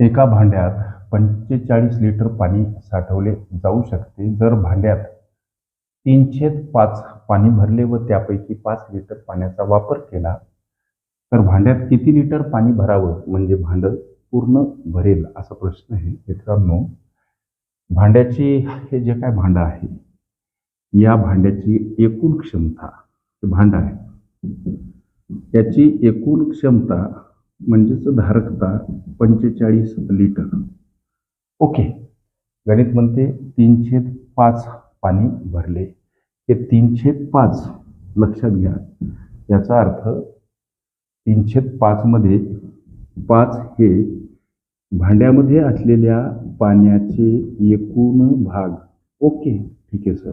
एका भांड्यात पंचेचाळीस लिटर पाणी साठवले जाऊ शकते. जर भांड्यात तीनशे पाच पाणी भरले व त्यापैकी पाच लिटर पाण्याचा वापर केला तर भांड्यात किती लिटर पाणी भरावं म्हणजे भांडं पूर्ण भरेल असा प्रश्न आहे मित्रांनो. भांड्याचे हे जे काय भांडं आहे या भांड्याची एकूण क्षमता हे भांडं आहे. त्याची एकूण क्षमता म्हणजेच धारकता पंचेचाळीस लिटर. ओके. गणित म्हणते तीनशे पाच पाणी भरले. हे तीनशे पाच लक्षात घ्या. याचा अर्थ तीनशे पाचमध्ये पाच हे भांड्यामध्ये असलेल्या पाण्याचे एकूण भाग. ओके ठीक आहे सर.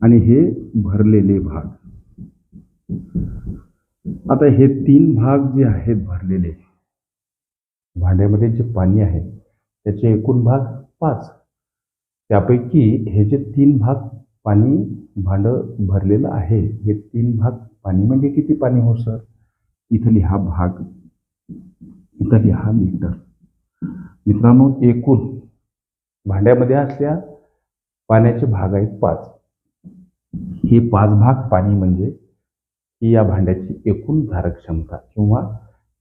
आणि हे भरलेले भाग. आता हे तीन भाग जे आहेत भरलेले भांड्यामध्ये जे पाणी आहे त्याचे एकूण भाग पाच. त्यापैकी हे जे तीन भाग पाणी भांडं भरलेलं आहे हे तीन भाग पाणी म्हणजे किती पाणी हो सर? इथं लिहा भाग इथं लिहा लिटर मित्रांनो एकूण भांड्यामध्ये असल्या पाण्याचे भाग आहेत पाच. हे पाच भाग पाणी म्हणजे ही या भांड्याची एकूण धारक क्षमता किंवा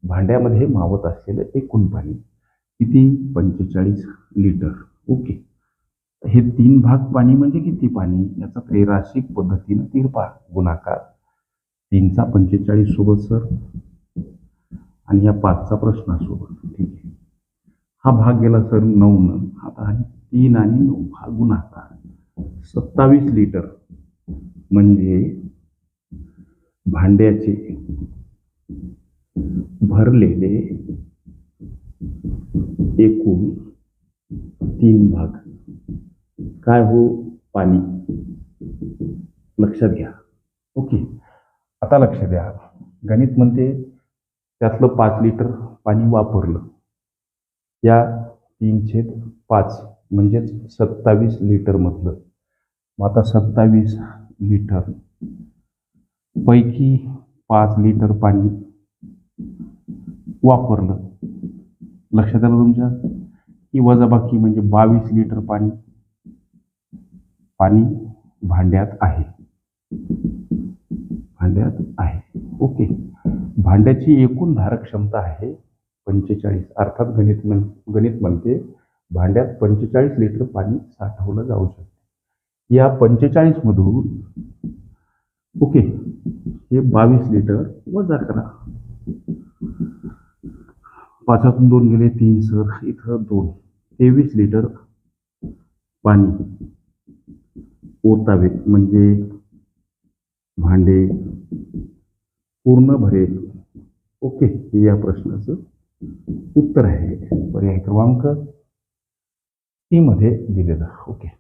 भांड्यामध्ये मावत असलेलं एकूण पाणी किती? पंचेचाळीस लिटर. ओके. हे तीन भाग पाणी म्हणजे किती पाणी? याचा त्रैराशिक पद्धतीनं तिरपा गुणाकार तीनचा पंचेचाळीस सोबत सर. आणि या पाचचा प्रश्नासोबत ठीक आहे. हा भाग गेला सर नऊ न. आता आहे तीन आणि नऊ हा गुणाकार. सत्तावीस लिटर. म्हणजे भांड्याचे भरलेले एकूण तीन भाग. काय हो पाणी? लक्षात घ्या. ओके. आता लक्ष द्या. गणित म्हणते त्यातलं पाच लिटर पाणी वापरलं. या तीनशे पाच म्हणजेच सत्तावीस लिटरमधलं. मग आता सत्तावीस लिटर पैकी पाच लिटर पाणी वापरलं. लक्षात आलं तुमच्या? की वजाबाकी म्हणजे बावीस लिटर पाणी पाणी भांड्यात आहे. भांड्यात आहे. ओके. भांड्याची एकूण धारक क्षमता आहे पंचेचाळीस. अर्थात गणित म्हण गणित म्हणते भांड्यात पंचेचाळीस लिटर पाणी साठवलं जाऊ शकते. या पंचेचाळीसमधून ओके. हे बावीस लिटर वजा करा. पाचातून दोन गेले तीन सर इथं दोन. तेवीस लिटर पाणी ओतावे म्हणजे भांडे पूर्ण भरेल ओके हे या प्रश्नाचं उत्तर आहे. पर्याय क्रमांक सी मध्ये दिलेलं. ओके.